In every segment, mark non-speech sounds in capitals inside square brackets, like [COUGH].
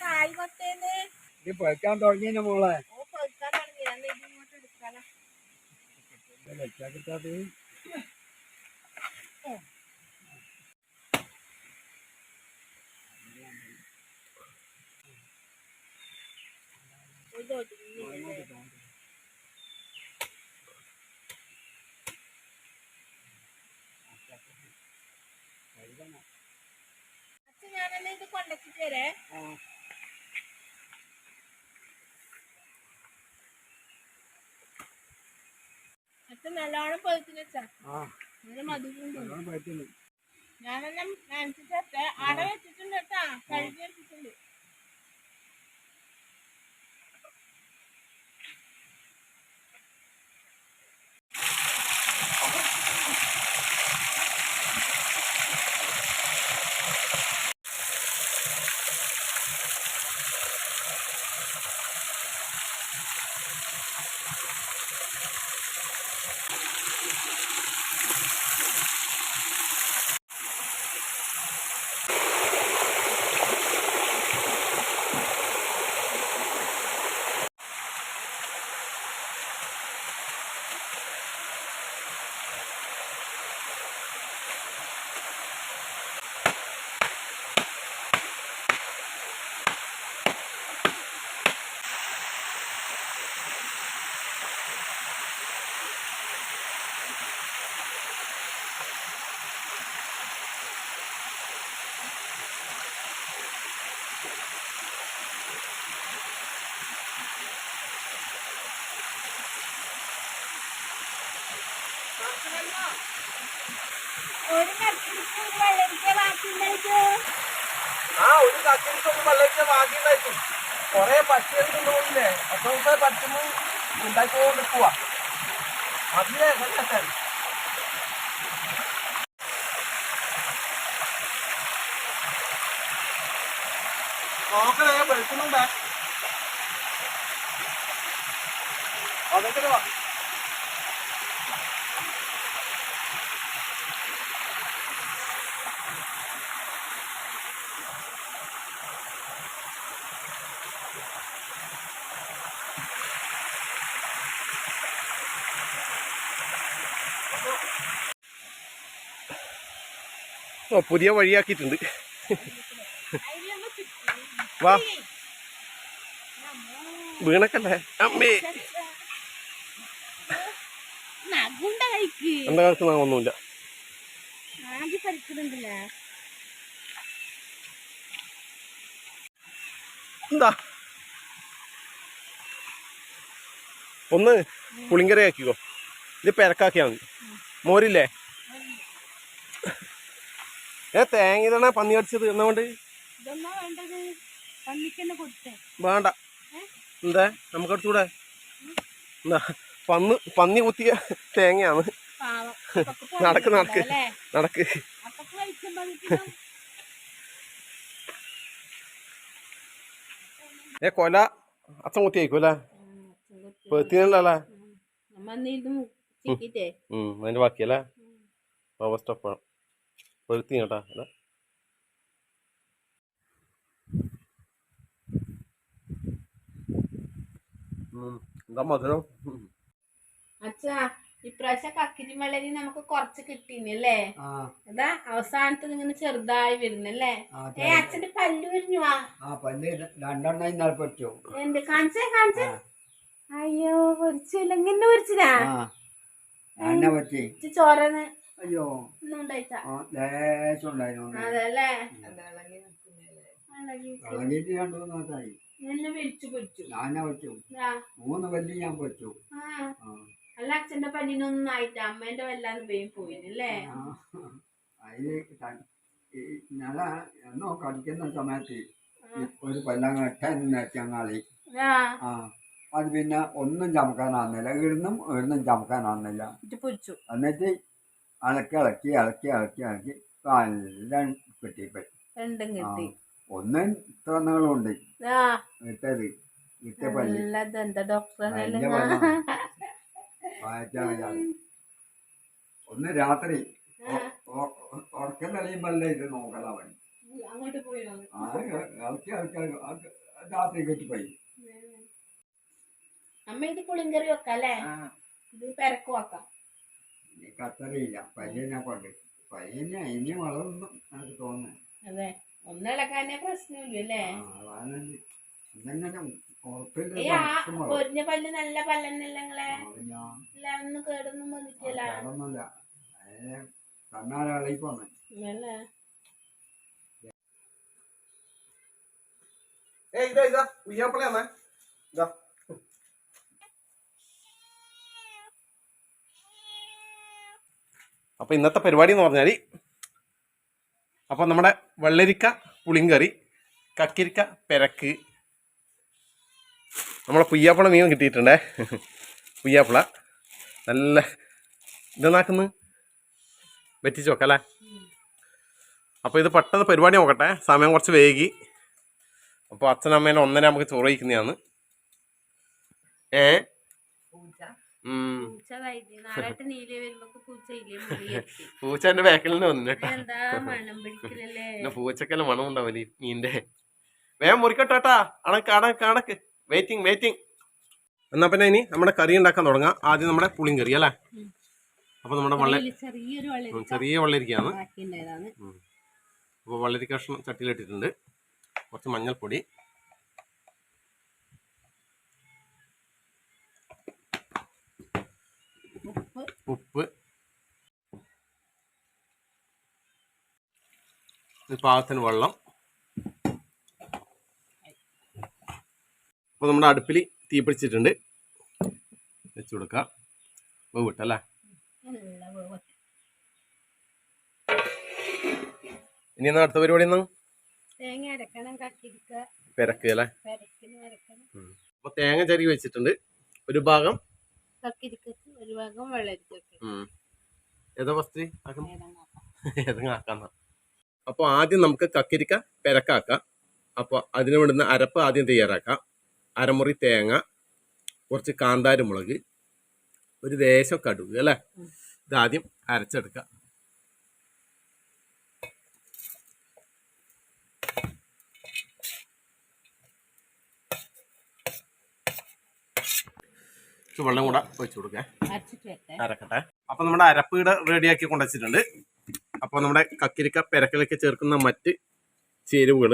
കായ് കൊത്തേന്ന് ഇത് പഴുക്കാൻ തുടങ്ങിയ മോളെ. ഓ പൊയ്ക്കാൻ തുടങ്ങി. ഞാൻ ഇത് ഇങ്ങോട്ട് എടുക്കാലോ വെച്ചാ കിട്ടാതെ ഇത് ഒതുങ്ങി അച്ഛ ഞാനെന്നാ ഇത് കൊണ്ടുവച്ചിട്ട് വരേ അച്ഛൻ നല്ലോണം പൊതിച്ചു വെച്ചാ. നല്ല ഞാനെല്ലാം നനച്ചിട്ട് അട വെച്ചിട്ടുണ്ട് കേട്ടാ. കഴുകി വെച്ചിട്ടുണ്ട് ഒരു കത്തിരിക്ക് ആ ഒരു കത്തിരിക്കൊന്നും ബാക്കി ബാക്കിയുണ്ടായിരിക്കും കൊറേ പച്ചക്കറി കൊണ്ടുപോയില്ലേ ദിവസം പറ്റുമ്പോൾ ഉണ്ടാക്കിക്കൊണ്ട് അതിലേ കണ്ടെത്താൻ നോക്കണേ വെളുക്കുന്നുണ്ടാ. അതൊക്കെ വാ ഓ പുതിയ വഴിയാക്കിയിട്ടുണ്ട്. വാ. വീണക്കല്ലേ? അമ്മേ. എന്താ കാലത്ത് പഠിക്കുന്നുണ്ടല്ലേ എന്താ? ഒന്ന് പുളിങ്കറി ആക്കിക്കോ ഇത് പെരക്കാക്കിയാ മതി. മോരില്ലേ? ഏ തേങ്ങ ഇതാണ് പന്നി അടിച്ചത് കൊടുത്തേ. വേണ്ട. എന്താ? നമുക്ക് അടിച്ചൂടെ എന്താ? പന്ന് പന്നി കുത്തിയ തേങ്ങയാണ്. നടക്ക് നടക്ക്. നടക്ക്. ഏ കൊല. അച്ഛൻ കുത്തിയായിരിക്കും അല്ലേ? പെത്തിനല്ലേ ചിക്കിട്ടേ. അതിന്റെ ബാക്കിയല്ലേ? പവർ സ്റ്റോപ്പ് വേണം പെഴുത്തി കേട്ടാ അല്ല ഉം. എന്താ മധുരം. അച്ഛാ ഇപ്രാവശ്യം കക്കിരി മലരി നമുക്ക് കുറച്ച് കിട്ടീനല്ലേ അതാ അവസാനത്ത് ഇങ്ങനെ ചെറുതായി വരുന്നല്ലേ ഏ അച്ഛന്റെ പല്ല് ആ പല്ല് രണ്ടെണ്ണം ഇന്നാൾ പറ്റും എന്ത്? കാണിച്ചേ കാണിച്ചേ. അയ്യോ പൊരിച്ചില്ല. ഇങ്ങനെ പൊരിച്ചില്ല ആ. എന്നെ പറ്റി? ചോരന്ന് അയ്യോ. ലേശം ഉണ്ടായിരുന്നു ഇളകിയിട്ട്. രണ്ടു മൂന്ന് ഞാനെ പറ്റും ആ, മൂന്ന് പല്ല് ഞാൻ പറ്റു അല്ല അച്ഛന്റെ പല്ലിനൊന്നും ആയിട്ട്. അമ്മേന്റെ വല്ലാതെ വേഗം പോയിനല്ലേ? ആ. അതിൽ ത- എന്നോ കടിക്കുന്ന സമയത്ത് ഒരു പല്ലങ്ങ ചങ്ങാളി ആ. ആ. അത് പിന്നെ ഒന്നും ചമക്കാനാകുന്നില്ല ഇടുന്നും ഇടുന്നും ചമക്കാനാകുന്നില്ല പൊരിച്ചു. എന്നിട്ട് അലക്കി ഇളക്കി ഇളക്കി ഇളക്കി ഇളക്കി എല്ലാം കിട്ടിപ്പോയി രണ്ടും കിട്ടി. ഒന്നും ഇത്ര നീളമുണ്ട് ആ. ഇട്ടത്. ഇട്ട പല്ല്. [LAUGHS] ഒന്ന് രാത്രി ഉറക്കം തെളിയുമ്പല്ലേ ഇത് നോക്കലാ പണി. ഇളക്കി ഇളക്കി രാത്രി കെട്ടിപ്പോയി. അമ്മ ഇത് പുളിങ്കറി വെക്കാം അല്ലേ ഇത് പെരക്ക് വെക്കാം. കത്തറിയില്ല. കൊണ്ട് ഇനി വളർന്നു എനിക്ക് തോന്നുന്നു. അതെ. ഒന്നിളക്കാനേ പ്രശ്നമില്ല അല്ലേ? അതാണ് എന്തെങ്കിലും ഉറപ്പില്ല ഈ ആ പൊരിഞ്ഞ പല്ല് നല്ല പല്ലെന്നല്ലേ? നിങ്ങളെ ഒന്നും കേടൊന്നും വന്നിട്ടില്ല. ഏയ് ഇതാ ഇതാ ഉയ്യാപ്പളയാന്നേ ഇതാ. അപ്പോൾ ഇന്നത്തെ പരിപാടി എന്ന് പറഞ്ഞാൽ അപ്പോൾ നമ്മുടെ വെള്ളരിക്ക പുളിങ്കറി കക്കിരിക്ക പെരക്ക്. നമ്മളെ പുയ്യാപ്പള മീൻ കിട്ടിയിട്ടുണ്ടേ. പുയ്യാപ്പള. നല്ല ഇതെന്നാക്കുന്നു വെറ്റിച്ച് വെക്കല്ലേ? അപ്പോൾ ഇത് പെട്ടെന്ന് പരിപാടി നോക്കട്ടെ. സമയം കുറച്ച് വൈകി. അപ്പോൾ അച്ഛനമ്മേനെ ഒന്നര നമുക്ക് ചോറ് കഴിക്കുന്നതാണ്. ഏ? പൂച്ച എന്റെ വൈദ്യ നാളായിട്ട് നീല വരുമ്പോ പൂച്ച ഇല്ലേ മുറിയെത്തി [LAUGHS] പൂച്ച എന്റെ ബാക്കിൽ വന്നിട്ടാ പൂച്ചക്കെല്ലാം മണം ഉണ്ടാവില്ലേ നീന്റെ വേഗം മുറിക്കട്ടോട്ടാ. അണക്ക് അണക്ക് അണക്ക് വെയിറ്റിംഗ് വെയിറ്റിംഗ് എന്നാ പിന്നെ ഇനി നമ്മുടെ കറി ഉണ്ടാക്കാൻ തുടങ്ങാം. ആദ്യം നമ്മുടെ പുളിയും കറി അല്ലേ? അപ്പൊ നമ്മുടെ വെള്ള ചെറിയ വെള്ളരിക്കയാണ്. അപ്പൊ അപ്പോൾ വെള്ളരി കഷ്ണം ചട്ടിയിലിട്ടിട്ടുണ്ട്. കുറച്ച് മഞ്ഞൾപ്പൊടി. ഉപ്പ്. പാകത്തിന് വെള്ളം. അപ്പോൾ നമ്മുടെ അടുപ്പിൽ തീ പിടിച്ചിട്ടുണ്ട്. വെച്ച് കൊടുക്കാം. വേവിട്ടല്ലേ. ഇനി എന്നാ അടുത്ത പരിപാടി എന്നാ? തേങ്ങ അരക്കണം കക്കിരിക്ക പെരക്ക് അല്ലേ? അപ്പോൾ തേങ്ങ ചരുകി വെച്ചിട്ടുണ്ട്. ഒരു ഭാഗം ഒരു ഭാഗം വെള്ളരിക്കൊക്കെ. ഏതാ ഫസ്റ്റ്? അപ്പോൾ ആദ്യം നമുക്ക് കക്കിരിക്ക പെരക്കാക്കാം. അപ്പോൾ അതിന് വേണ്ടുന്ന അരപ്പ് ആദ്യം തയ്യാറാക്കാം. അരമുറി തേങ്ങ കുറച്ച് കാന്താരി മുളക് ഒരു ദേശം കടുക് അല്ലേ. ഇതാദ്യം അരച്ചെടുക്കാം. വെള്ളം കൂടെ ഒഴിച്ചു കൊടുക്കാം. അരക്കട്ടെ. അപ്പൊ നമ്മുടെ അരപ്പ് ഇവിടെ റെഡിയാക്കി കൊണ്ടുവച്ചിട്ടുണ്ട്. അപ്പൊ നമ്മുടെ കക്കിരിക്ക പെരക്കലൊക്കെ ചേർക്കുന്ന മറ്റ് ചേരുവകൾ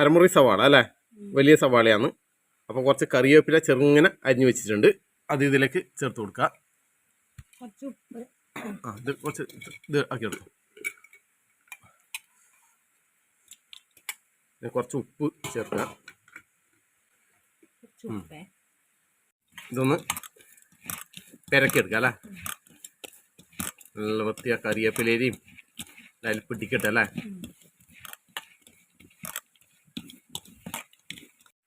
അരമുറി സവാള അല്ലേ? വലിയ സവാളയാണ്. അപ്പൊ കുറച്ച് കറിവേപ്പില ചെറുങ്ങനെ അരിഞ്ഞു വെച്ചിട്ടുണ്ട്. അത് ഇതിലേക്ക് ചേർത്ത് കൊടുക്കുക കുറച്ച് ഉപ്പ്. ആ ഇത് കുറച്ച് ഇത് ആക്കി എടുക്കും കുറച്ച് ഉപ്പ് ചേർക്കുക ഉപ്പേ. ഇതൊന്ന് പെരക്കി എടുക്കുക അല്ലേ നല്ല വൃത്തിയ കറിവേപ്പിലേരിയും അതിൽ പിടിക്കട്ടെ അല്ലേ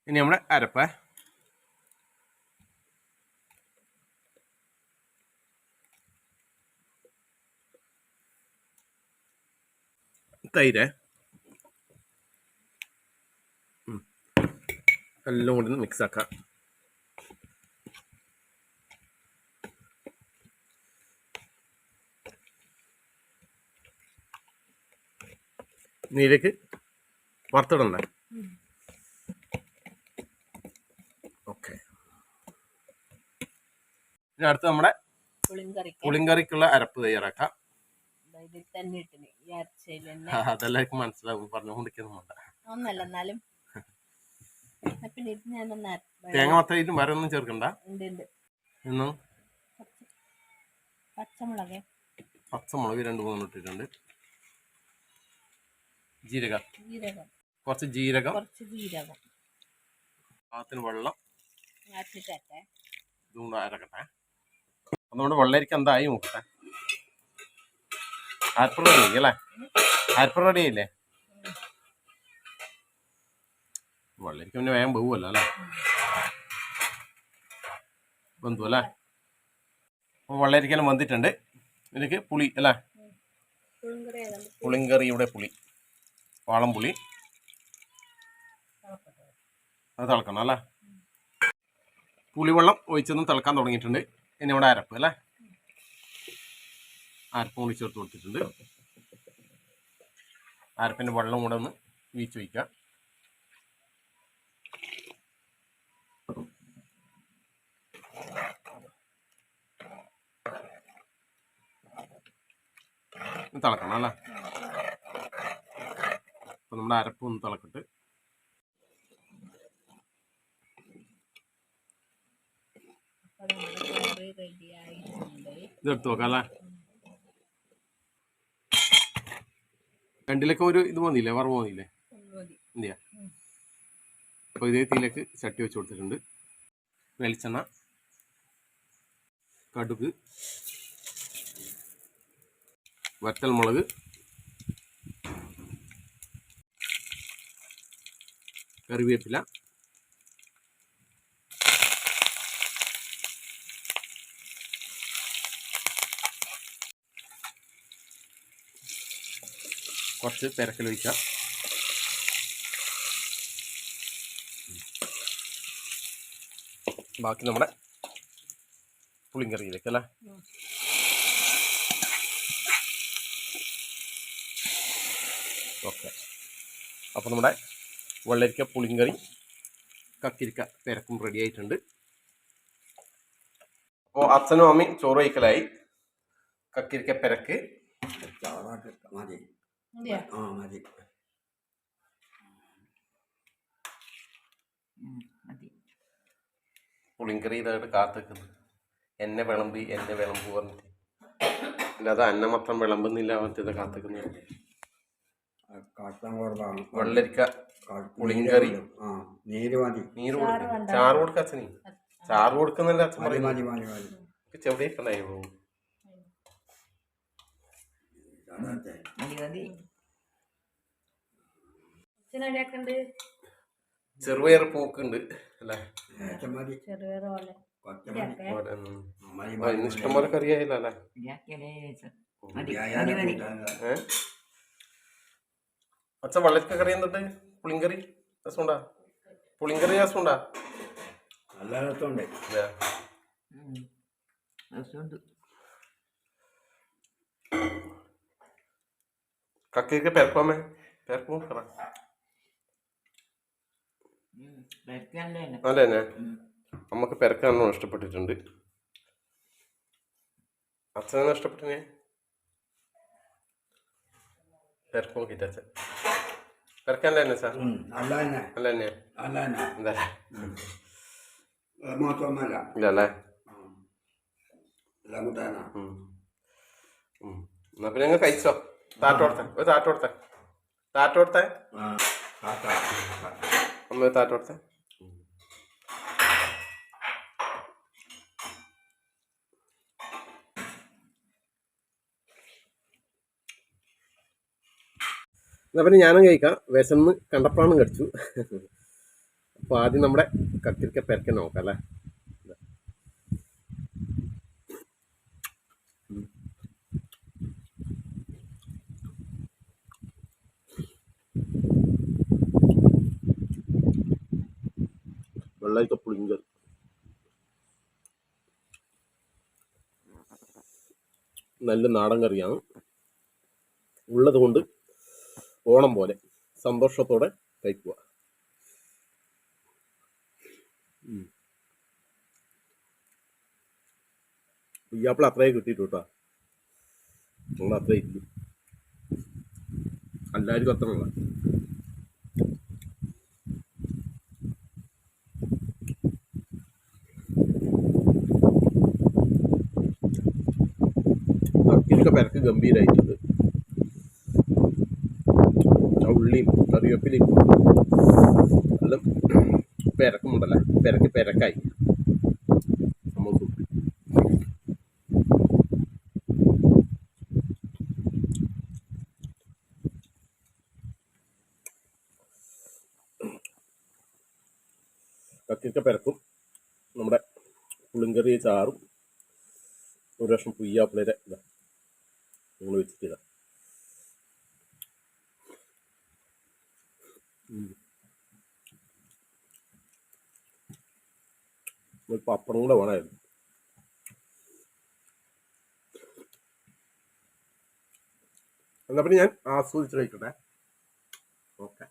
ഇനി നമ്മുടെ അരപ്പ. തൈര്. എല്ലാം കൂടി ഒന്ന് നീലേക്ക് വറുത്തിടണ്ടേ? ഓക്കെ. ഇനി അടുത്ത് നമ്മുടെ പുളിങ്കറിക്ക്. പുളിങ്കറിക്കുള്ള അരപ്പ് തയ്യാറാക്കാം. അതെല്ലാവർക്കും മനസ്സിലാവും പറഞ്ഞുകൊണ്ടിരിക്കുന്നുണ്ട് ഒന്നല്ല എന്നാലും. പിന്നെ ഇത് ഞാനൊന്ന് അര- തേങ്ങ മാത്രം വേറെ ഒന്നും ചേർക്കണ്ട? കുറച്ച് പച്ചമുളക്. പച്ചമുളക് രണ്ട് മൂന്ന് ഇട്ടിട്ടുണ്ട്. ജീരകം. ജീരകം. കുറച്ച് ജീരകം. കുറച്ച് ജീരകം. പാകത്തിന് വെള്ളം. ഇതുകൊണ്ട് അരക്കട്ടെ. നമ്മുടെ വെള്ളരിക്ക എന്തായി നോക്കട്ടെ. അരപ്പ് റെഡി അല്ലേ? അരപ്പ് റെഡി ആയില്ലേ? വെള്ളരിക്ക പിന്നെ വേഗം പോവുമല്ലോ അല്ലേ? ബന്ധു അല്ലേ? അപ്പോൾ വെള്ളരിക്കലും വന്നിട്ടുണ്ട് ഇതിലേക്ക് പുളി അല്ലേ? പുളിങ്കറി ഇവിടെ പുളിങ്കറിയുടെ പുളി. വാളം പുളി അത് തിളക്കണം അല്ലേ? പുളിവെള്ളം ഒഴിച്ചൊന്നും തിളക്കാൻ തുടങ്ങിയിട്ടുണ്ട്. ഇനി ഇവിടെ അരപ്പ് അല്ലേ? അരപ്പ് കൂടി ചേർത്ത് കൊടുത്തിട്ടുണ്ട്. അരപ്പിന്റെ വെള്ളം കൂടെ ഒന്ന് വീച്ച് വയ്ക്കുക തിളക്കണം അല്ലേ? അപ്പോൾ നമ്മുടെ അരപ്പ് ഒന്ന് തിളക്കട്ട്. ഇതെടുത്ത് നോക്കാം അല്ലേ? രണ്ടിലൊക്കെ ഒരു ഇത് മതിയില്ലേ വറവ് മതിയില്ലേ മതി. എന്തിയാ അപ്പോൾ ഇതേ തീയിലേക്ക് ചട്ടി വെച്ച് കൊടുത്തിട്ടുണ്ട്. വെളിച്ചെണ്ണ കടുക് വറ്റൽ കറിവേപ്പില. കുറച്ച് പെരക്കൽ ഒഴിക്കാം. ബാക്കി നമ്മുടെ പുളിങ്കറിയിലേക്ക് അല്ലേ. ഓക്കെ. അപ്പോൾ നമ്മുടെ വെള്ളരിക്ക പുളിങ്കറി കക്കിരിക്ക പെരക്കും റെഡി ആയിട്ടുണ്ട്. അപ്പോൾ അച്ഛനും അമ്മയും ചോറ് വയ്ക്കലായി കക്കിരിക്ക പെരക്ക്. മതി? ആ മതി. പുളിങ്കറി ഇതായിട്ട് കാത്തിക്കുന്നു. എന്നെ വിളമ്പി എന്നെ വിളമ്പ് പറഞ്ഞിട്ട്. അല്ലാതെ അന്ന മൊത്തം വിളമ്പുന്നില്ല പറഞ്ഞിട്ട് കാട്ടാൻ കുറവാണ് വെള്ളരിക്ക കാ- പുളിങ്കറി. ആ നീര് മതി നീര് ചാറ് കൊടുക്കും. വേണ്ട. ചാറ് കൊടുക്ക അച്ഛനെ. ചാറ് കൊടുക്കുന്നല്ല അച്ഛൻ മതി പറയുന്നത്. മതി മതി. മതി ചെവിടെയൊക്കെ ഉണ്ടായിരുന്നു ചാറാട്ടെ അച്ഛനവിടെയൊക്കെ ഉണ്ട് ചെറുപയർ പൂക്കുണ്ട് അല്ലേ? ഇഷ്ടംപോലെ കറിയായില്ല ചെറുപയർ അച്ഛൻ വള്ളക്ക കറി എന്തുണ്ട്? പുളിങ്കറി? രസമുണ്ടാ? പുളിങ്കറി രസമുണ്ടാ? നല്ല രസമുണ്ട്. അതെ കക്കയ്ക്ക് പെരക്കുവാമേ പെരക്കും അല്ല അല്ലേ തന്നെ. നമുക്ക് പെരക്കാണോ ഇഷ്ടപ്പെട്ടിട്ടുണ്ട്. അച്ഛനെ ഇഷ്ടപ്പെട്ടിനെ പെരക്ക് നോക്കിയിട്ട് അച്ഛൻ പെരക്കല്ലേ തന്നെ സാർ. ഉം, നല്ല തന്നെ. അല്ല തന്നെ. നല്ല തന്നെ. എന്താ? മാത്രമല്ല ഇല്ല അല്ലേ? എല്ലാം കൂട്ടാനാ. എന്നാ പിന്നെ ഞങ്ങൾ കഴിച്ചോ. താറ്റ കൊടുത്തേ. ഒരു താറ്റ കൊടുത്തേ. താറ്റ കൊടുത്തേ. ആ കാട്ടാ കാട്ടാ. അമ്മ ഒരു താറ്റ എന്നാ പിന്നെ ഞാനും കഴിക്കാം. വിശന്ന് കണ്ടപ്പാണ് കടിച്ചു. അപ്പോൾ ആദ്യം നമ്മുടെ കത്തിരിക്ക പെരക്കെ നോക്കാം അല്ലേ? വെള്ളരിക്ക പുളിങ്കറി നല്ല നാടൻ കറിയാണ്. ഉള്ളത് കൊണ്ട് ഓണം പോലെ സന്തോഷത്തോടെ കഴിക്കുക ഉം. ഇയ്യാപ്പിള അത്രയേ കിട്ടിയിട്ടു കേട്ടോ. നമ്മൾ അത്രേ ഇല്ല എല്ലാവർക്കും അത്ര ഉള്ള കക്കിരിക്ക പെരക്ക് ഗംഭീരമായിട്ടുണ്ട് ഉള്ളിയും കറിവേപ്പിലയും എല്ലാം പെരക്കുമുണ്ടല്ലേ? പെരക്ക് പെരക്കായി. കക്കിരിക്ക പെരക്കും നമ്മുടെ പുളിങ്കറി ചാറും ഒരു വർഷം പുയ്യാപ്പിളരെ ഇതാ. നിങ്ങൾ വെച്ചിട്ടില്ല ഇപ്പം അപ്പം കൂടെ വേണമായിരുന്നു. എന്നാ പിന്നെ ഞാൻ ആസ്വദിച്ച് കഴിക്കട്ടെ. ഓക്കെ.